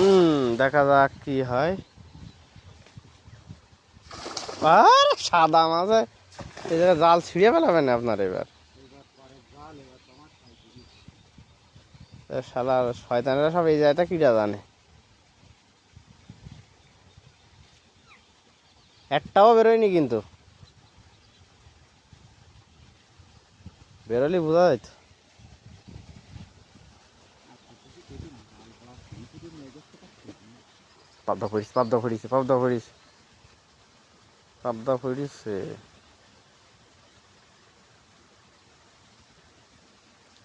হুম, দেখা যাক কি হয়। আর সাদা মাছে এই জাল ছিঁড়িয়ে ফেলাবেন আপনার এবার? শালা, শয়তানেরা সব এই জায়গাটা কিরা জানে? একটাও বেরোয়নি কিন্তু। বেরোলি বোঝা যায় তো পাবদা পড়িস পাবদা পড়িছে পাবদা পড়িস পাবদা পড়িছে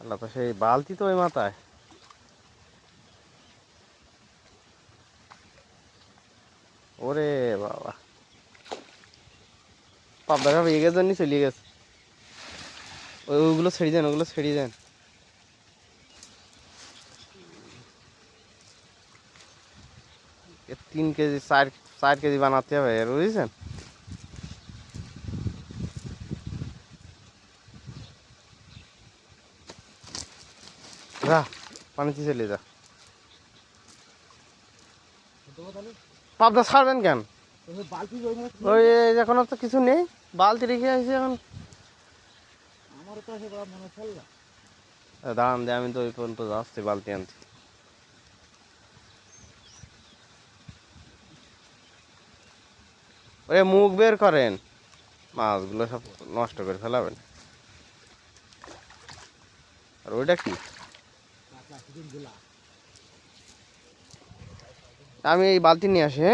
আল্লাহ তো সেই বালতি তো ওই মাথায়। ওরে বাবা। পাবদা সব এগিয়ে জন্য চলে গেছে। ওই ওগুলো ছেড়ে দেন, ওগুলো ছেড়ে দেন। তিন কেজি চার চার কেজি বানাতে হবে বুঝেছেন? যা পানিতে চলে যা। পাবদা ছাড়বেন কেন? ওই এখন তো কিছু নেই বালতি রেখে আসছি এখন। দাঁড়ান দে আমি তো ওই পর্যন্ত যাচ্ছি বালতি আনতে। ওরে মুখ বের করেন। মাছগুলো সব নষ্ট করে ফেলাবেন। আর ওইটা কি? আমি এই বালতি নিয়ে আসি হ্যাঁ?